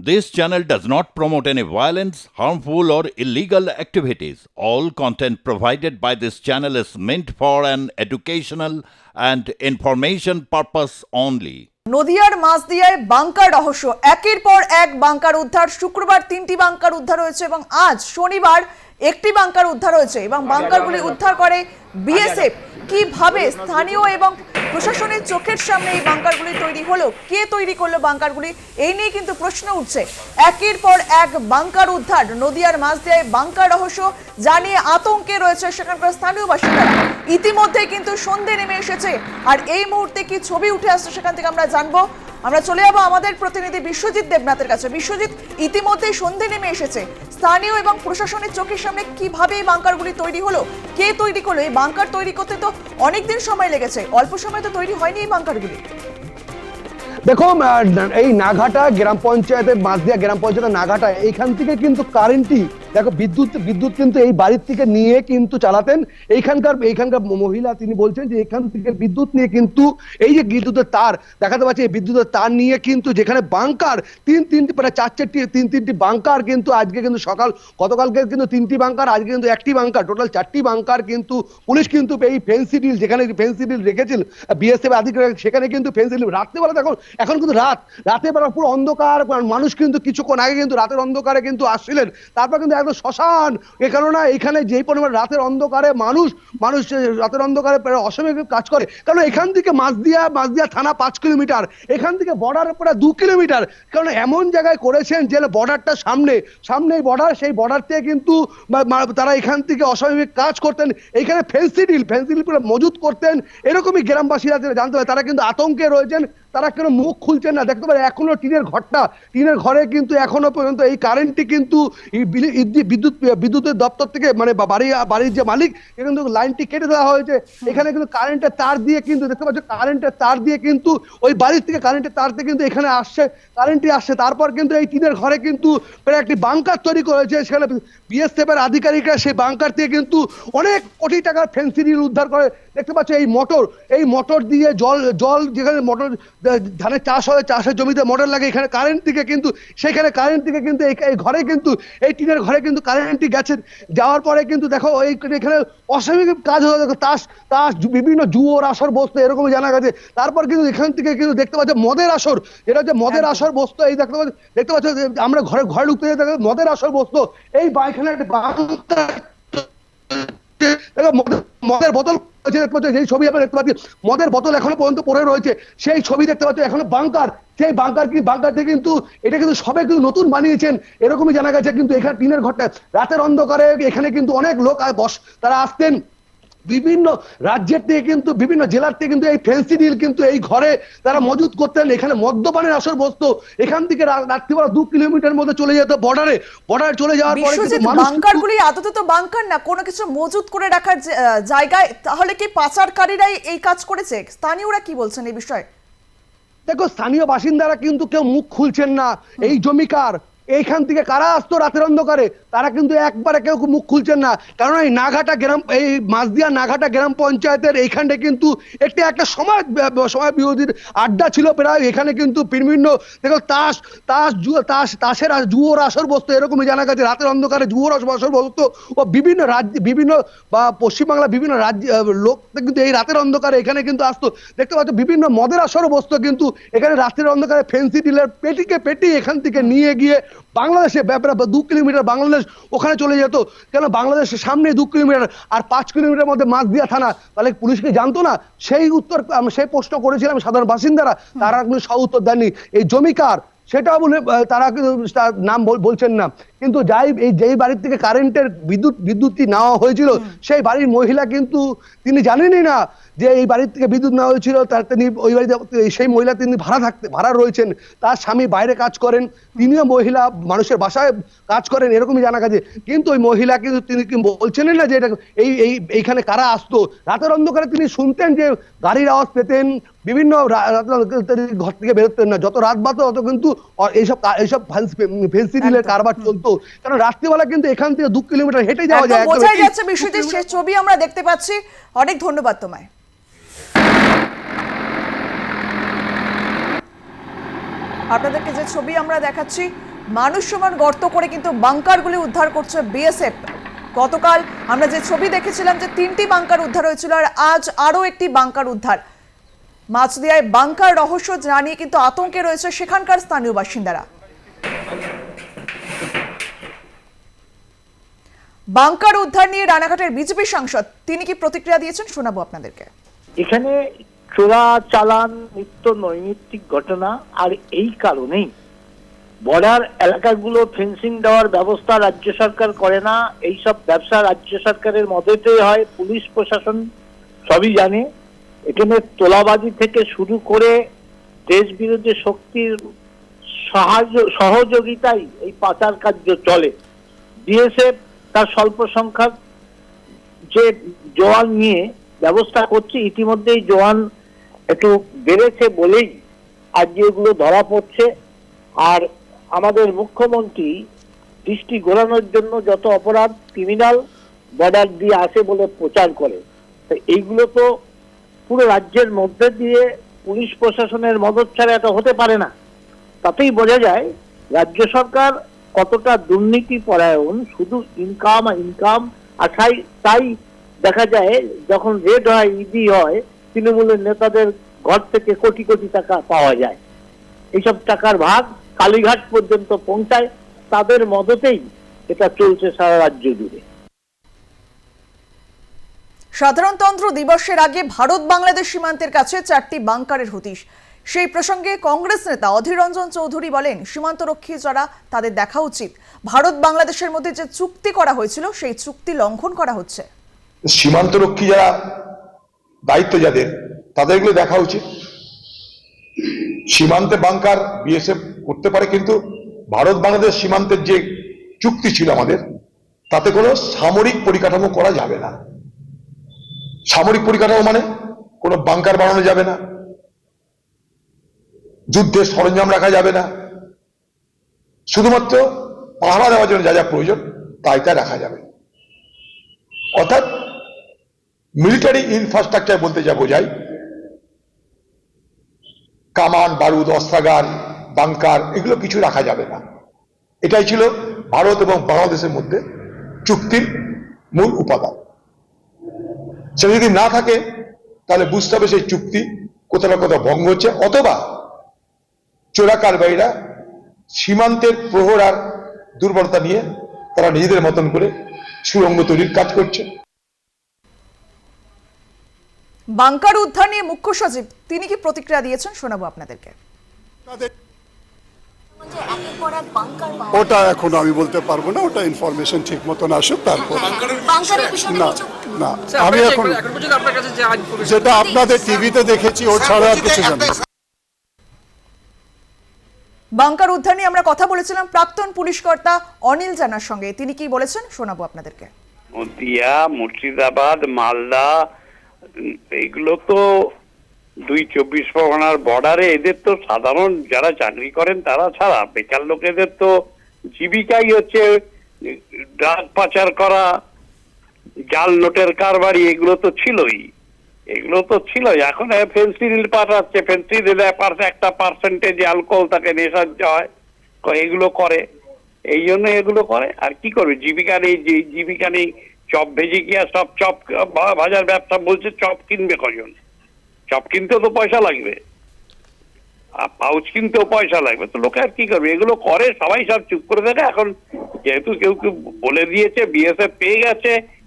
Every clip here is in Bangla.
This channel does not promote any violence, harmful, or illegal activities. All content provided by this channel is meant for an educational and information purpose only. নদিয়ার মাঝদিয়ায় বাংকার রহস্য একের পর এক বাংকার উদ্ধার শুক্রবার তিনটি বাংকার উদ্ধার হয়েছে এবং আজ শনিবার একটি বাংকার উদ্ধার হয়েছে এবং বাংকারগুলি উদ্ধার করে বিএসএফ কীভাবে স্থানীয় এবং প্রশাসনের চোখের সামনে এই বাংকারগুলি তৈরি হলো। কে তৈরি করল বাংকারগুলি? এই নিয়ে কিন্তু প্রশ্ন উঠছে। একের পর এক বাংকার উদ্ধার, নদিয়ার মাঝদিয়ায় বাংকার রহস্য জানিয়ে আতঙ্কে রয়েছে সেখানকার স্থানীয় বাসিন্দারা। ইতিমধ্যে কিন্তু সন্ধে নেমে এসেছে। আর এই মুহূর্তে কি ছবি উঠে আসছে সেখান থেকে আমরা জানব। আমরা চলে যাব আমাদের প্রতিনিধি বিশ্বজিৎ দেবনাথের কাছে। বিশ্বজিৎ, ইতিমধ্যেই সন্ধে নেমে এসেছে। স্থানীয় এবং প্রশাসনের চোখের সামনে কীভাবে এই বাংকারগুলি তৈরি হলো? কে তৈরি করল? এই বাংকার তৈরি করতে তো অনেকদিন সময় লেগেছে। অল্প সময় তো তৈরি হয়নি এই বাংকারগুলি। দেখো এই নাঘাটা গ্রাম পঞ্চায়েতের মাঝদিয়া গ্রাম পঞ্চায়েতের নাঘাটা, এইখান থেকে কিন্তু কারেন্টই দেখো, বিদ্যুৎ বিদ্যুৎ কিন্তু এই বাড়ির থেকে নিয়ে কিন্তু চালাতেন। এইখানকার এইখানকার মহিলা তিনি বলছেন যে এখান থেকে বিদ্যুৎ নিয়ে কিন্তু এই যে বিদ্যুতের তার, দেখাতে পাচ্ছি এই বিদ্যুতের তার নিয়ে কিন্তু যেখানে বাংকার, তিন তিনটি, প্রায় চার চারটি তিন তিনটি বাংকার কিন্তু আজকে কিন্তু সকাল, গতকালকে কিন্তু তিনটি বাংকার, আজকে কিন্তু একটি বাংকার, টোটাল চারটি বাংকার কিন্তু পুলিশ কিন্তু এই ফেন্সি ডিল যেখানে ফেন্সি ডিল রেখেছিল, বিএসএফ আধিকারিক সেখানে কিন্তু ফেন্সি ডিল, রাত্রেবেলা দেখো, এখন কিন্তু রাত, রাতের বেলা পুরো অন্ধকার, মানুষ কিন্তু কিছুক্ষণ আগে কিন্তু রাতের অন্ধকারে কিন্তু আসছিলেন, তারপর কিন্তু একদম শ্মশান। এ কেননা এখানে যেই পরিমাণ রাতের অন্ধকারে মানুষ মানুষ রাতের অন্ধকারে অসময়ে কাজ করে কারণ এখান থেকে মাঝদিয়া মাঝদিয়া থানা পাঁচ কিলোমিটার, এখান থেকে বর্ডার প্রায় দু কিলোমিটার। কারণ এমন জায়গায় করেছেন যে বর্ডারটা সামনে সামনেই বর্ডার সেই বর্ডার থেকে কিন্তু তারা এখান থেকে অস্বাভাবিক কাজ করতেন। এইখানে ফেন্সি ডিল ফেন্সি ডিল পুরো মজুত করতেন। এরকমই গ্রামবাসীরা জানতে পারে, তারা কিন্তু আতঙ্কে রয়েছেন। তারা কেন মুখ খুলছেন না? দেখতে পারে এখনও টিনের ঘরটা টিনের ঘরে কিন্তু এখনও পর্যন্ত এই কারেন্টটি কিন্তু বিদ্যুৎ বিদ্যুতের দপ্তর থেকে মানে বাড়ি বাড়ির যে মালিক কিন্তু লাইনটি কেটে দেওয়া হয়েছে। এখানে কিন্তু কারেন্টের তার দিয়ে কিন্তু দেখতে পাচ্ছ কারেন্টের তার দিয়ে কিন্তু ওই বাড়ির থেকে কারেন্টের তার দিয়ে কিন্তু এখানে আসছে কারেন্টটি আসছে। তারপর কিন্তু এই টিনের ঘরে কিন্তু প্রায় একটি বাংকার তৈরি করেছে। সেখানে বিএসএফ এর আধিকারিকরা সেই বাংকার থেকে কিন্তু অনেক কোটি টাকার ফেন্সি ডিল উদ্ধার করে দেখতে পাচ্ছ এই মোটর এই মোটর দিয়ে জল জল যেখানে মোটর ধানের চাষ হয় চাষের জমিতে মোটর লাগে এখানে কারেন্ট থেকে কিন্তু সেখানে কারেন্ট থেকে কিন্তু এই ঘরে কিন্তু এই টিনের ঘরে কিন্তু কারেন্টটি গেছে। যাওয়ার পরে কিন্তু দেখো এই এখানে অস্বাভাবিক কাজ হয়ে দেখো তাস তাস বিভিন্ন জুয়োর আসর বসতো এরকম জানা গেছে। তারপর কিন্তু এখান থেকে কিন্তু দেখতে পাচ্ছ মদের আসর এটা হচ্ছে মদের আসর বসতো এই দেখতে পাচ্ছ দেখতে পাচ্ছ আমরা ঘরে ঘরে ঢুকতে মদের আসর বসতো। এই বাইখানে একটা মদের- মদের বোতল আছে দেখতে সেই ছবি আমরা দেখতে পাচ্ছি, মদের বোতল এখনও পর্যন্ত পড়ে রয়েছে। সেই ছবি দেখতে পাচ্ছ, এখনও বাংকার। সেই বাংকার কি বাংকার থেকে কিন্তু এটা কিন্তু সবে কিন্তু নতুন বানিয়েছেন, এরকমই জানা গেছে কিন্তু এখানে টিনের ঘরটা। রাতের অন্ধকারে এখানে কিন্তু অনেক লোক বস তারা আসতেন। বিভিন্ন রাজ্যের থেকে কিন্তু বিভিন্ন জেলার থেকে কিন্তু এই ফেন্সি ডিল কিন্তু এই ঘরে তারা মজুত করতেন। এখানে মদ্যপানের আসর বসতো। এখান থেকে রাত্রিবেলা দু কিলোমিটার মধ্যে চলে যেত বর্ডারে বর্ডারে চলে যাওয়ার পরে কিন্তু বাংকারগুলি আদতে তো বাংকার না কোনো কিছু মজুত করে রাখার জায়গায় তাহলে কি পাচারকারীরাই এই কাজ করেছে? স্থানীয়রা কি বলছেন এই বিষয়ে? দেখো স্থানীয় বাসিন্দারা কিন্তু কেউ মুখ খুলছেন না। এই জমিকার এইখান থেকে কারা আসতো রাতের অন্ধকারে? তারা কিন্তু একবারে কেউ মুখ খুলছেন না। কারণ এই নাঘাটা গ্রাম, এই মাঝদিয়া নাঘাটা গ্রাম পঞ্চায়েতের এইখানটা কিন্তু একটি একটা সমাজ সময় বিরোধীর আড্ডা ছিল প্রায়। এখানে কিন্তু বিভিন্ন দেখো তাস তাস তাস, তাসের জুয়োর আসর বসতো, এরকমই জানা গেছে। রাতের অন্ধকারে জুয়োর আস- আসর বসতো। ও বিভিন্ন রাজ্য, বিভিন্ন বা পশ্চিমবাংলা বিভিন্ন রাজ্য লোক কিন্তু এই রাতের অন্ধকারে এখানে কিন্তু আসতো। দেখতে পাচ্ছ, বিভিন্ন মদের আসর বসতো কিন্তু। এখানে রাতের অন্ধকারে ফেন্সি ডিলের পেটিকে পেটি এখান থেকে নিয়ে গিয়ে বাংলাদেশে দু কিলোমিটার বাংলাদেশ ওখানে চলে যেত। কেন? বাংলাদেশের সামনে দু কিলোমিটার আর পাঁচ কিলোমিটার মধ্যে মাঝদিয়া থানা। তাহলে পুলিশকে জানতো না? সেই উত্তর আমি সেই প্রশ্ন করেছিলাম সাধারণ বাসিন্দারা। তারা কিন্তু সব উত্তর দেননি। এই জমিকার সেটা বলে তারা কিন্তু নাম বলছেন না। কিন্তু যাই এই যেই বাড়ির থেকে কারেন্টের বিদ্যুৎ বিদ্যুৎটি নেওয়া হয়েছিল সেই বাড়ির মহিলা কিন্তু তিনি জানেনই না যে এই বাড়ির থেকে বিদ্যুৎ নেওয়া হয়েছিল তার তিনি ওই বাড়িতে সেই মহিলা তিনি ভাড়া থাকতে ভাড়া রয়েছেন তার স্বামী বাইরে কাজ করেন তিনিও মহিলা মানুষের বাসায় কাজ করেন এরকমই জানা গেছে। কিন্তু ওই মহিলা কিন্তু তিনি কি বলছেন না যে এটা এই এই এইখানে কারা আসতো? রাতের অন্ধকারে তিনি শুনতেন যে গাড়ির আওয়াজ পেতেন বিভিন্ন ঘর থেকে বেরোতেন না যত রাত বাতো তত কিন্তু এইসব এইসব ফেন্সি ডিলের একদম। কারবার চলতো। কারণ রাত্রিবেলা কিন্তু এখান থেকে দু কিলোমিটার হেঁটে যাওয়া যায় বোঝাই যাচ্ছে কিলোমিটার- সেই ছবি আমরা দেখতে পাচ্ছি। অনেক ধন্যবাদ তোমায়। আপনাদেরকে যে ছবি আমরা দেখাচ্ছি মানুষ সমান গর্ত করে কিন্তু বাংকারগুলি উদ্ধার করছে বিএসএফ। গতকাল আমরা যে ছবি দেখেছিলাম যে তিনটি বাংকার উদ্ধার হয়েছিল আর আজ আরও একটি বাংকার উদ্ধার। মাছদিয়ায় বাংকার রহস্য জানিয়ে কিন্তু আতঙ্কে রয়েছে সেখানকার স্থানীয় বাসিন্দারা। বাংকার উদ্ধার নিয়ে রানাঘাটের বিজেপি সাংসদ, তিনি কি প্রতিক্রিয়া দিয়েছেন? শোনাবো আপনাদেরকে। এখানে চোরা চালান, নিত্য নৈমিত্তিক ঘটনা, আর এই কারণেই বর্ডার এলাকাগুলো ফেন্সিং দেওয়ার ব্যবস্থা রাজ্য সরকার করে না। এইসব ব্যবসা রাজ্য সরকারের মদতেই হয়, পুলিশ প্রশাসন সবই জানে। এখানে তোলাবাজি থেকে শুরু করে দেশ বিরোধী শক্তির সাহায্য সহযোগিতায় এই পাচার কার্য চলে। বিএসএফ তার স্বল্প সংখ্যক যে জোয়ান নিয়ে ব্যবস্থা করছে, ইতিমধ্যেই জোয়ান একটু বেড়েছে বলেই আজ এগুলো ধরা পড়ছে। আর আমাদের মুখ্যমন্ত্রী দৃষ্টি ঘোরানোর জন্য যত অপরাধ ক্রিমিনাল বর্ডার দিয়ে আসে বলে প্রচার করে, তো এইগুলো তো পুরো রাজ্যের মধ্যে দিয়ে পুলিশ প্রশাসনের মদত ছাড়া এটা হতে পারে না। তাতেই বোঝা যায় রাজ্য সরকার কতটা দুর্নীতি পরায়ণ, শুধু ইনকাম ইনকাম আশাই তাই দেখা যায় যখন রেড হয় ইডি হয়, তৃণমূলের নেতাদের ঘর থেকে কোটি কোটি টাকা পাওয়া যায়। এইসব টাকার ভাগ কালীঘাট পর্যন্ত পৌঁছায়, তাদের মদতেই এটা চলছে সারা রাজ্য জুড়ে। সাধারণতন্ত্র দিবসের আগে ভারত বাংলাদেশ সীমান্তের কাছে চারটি বাংকারের হতিশ সেই প্রসঙ্গে কংগ্রেস নেতা অধীর রঞ্জন চৌধুরী বলেন, সীমান্তরক্ষী যারা, তাদের দেখা উচিত। ভারত বাংলাদেশের মধ্যে যে চুক্তি করা হয়েছিল, সেই চুক্তি লঙ্ঘন করা হচ্ছে। সীমান্তরক্ষী যারা, দায়িত্ব যাদের, তাদেরগুলো দেখা উচিত। সীমান্তে বাংকার বিএসএফ করতে পারে, কিন্তু ভারত বাংলাদেশ সীমান্তের যে চুক্তি ছিল আমাদের, তাতে কোনো সামরিক পরিকাঠামো করা যাবে না। সামরিক পরিকাঠামো মানে কোনো বাংকার বানানো যাবে না। যুদ্ধের সরঞ্জাম রাখা যাবে না। শুধুমাত্র পাহারা দেওয়ার জন্য যা যা প্রয়োজন, তাই তা রাখা যাবে। অর্থাৎ মিলিটারি ইনফ্রাস্ট্রাকচার বলতে যা বোঝায়, কামান, বারুদ, অস্ত্রাগার, বাংকার, এগুলো কিছু রাখা যাবে না। এটাই ছিল ভারত এবং বাংলাদেশের মধ্যে চুক্তির মূল উপাদান। সেটা যদি না থাকে, তাহলে বুঝতে হবে সেই চুক্তি কোথাও না কোথাও ভঙ্গ হচ্ছে, অথবা চোরা কারবারিরা সীমান্তের প্রহর আর দুর্বলতা নিয়ে তারা নিজেদের মতন করে সুরঙ্গ তৈরির কাজ করছে। বাংকার উদ্ধার নিয়ে মুখ্য সচিব তিনি কি প্রতিক্রিয়া দিয়েছেন? শোনাবো আপনাদেরকে। ওটা এখন আমি বলতে পারব না ওটা ইনফরমেশন ঠিক মতন আসুক তারপর না না আমি এখন যে- এখন পর্যন্ত আপনার কাছে যে আজ পর্যন্ত- যেটা আপনাদের টিভিতে দেখেছি ও ছাড়া আর কিছু জানি। বাংকার উদ্ধার নিয়ে আমরা কথা বলেছিলাম প্রাক্তন পুলিশ কর্তা অনিল জানার সঙ্গে। তিনি কি বলেছেন? শোনাবো আপনাদেরকে। নদিয়া, মুর্শিদাবাদ, মালদা এগুলো তো দুই চব্বিশ পরগনার বর্ডারে এদের তো সাধারণ যারা চাকরি করেন, তারা ছাড়া। বেকার লোকেদের তো জীবিকাই হচ্ছে ড্রাগ পাচার করা, জাল নোটের কারবারি, এগুলো তো ছিলই। এগুলো তো ছিল এখন ফেন্সিডিল পাঠাচ্ছে। ফেন্সিডিল একটা পার্সেন্টেজ অ্যালকোহল তাকে নেশার হয়। এগুলো করে। এই জন্য এগুলো করে। আর কি করবে? জীবিকা নেই জীবিকা নেই। চপ ভেজে আর সব চপ ভাজার ব্যবসা বলছে, চপ কিনবে কজন? চপ কিনতেও তো পয়সা লাগবে। আর পাউচ কিনতেও পয়সা লাগবে। তো লোকে আর কি করবে? এগুলো করে, সবাই সব চুপ করে থাকে। এখন যেহেতু কেউ কেউ বলে দিয়েছে বিএসএফ পেয়ে গেছে।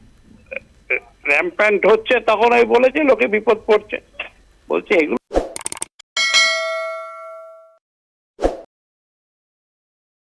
র্যাম্প্যান্ট হচ্ছে তখন আমি বলেছি লোকে বিপদ পড়ছে। বলছে এগুলো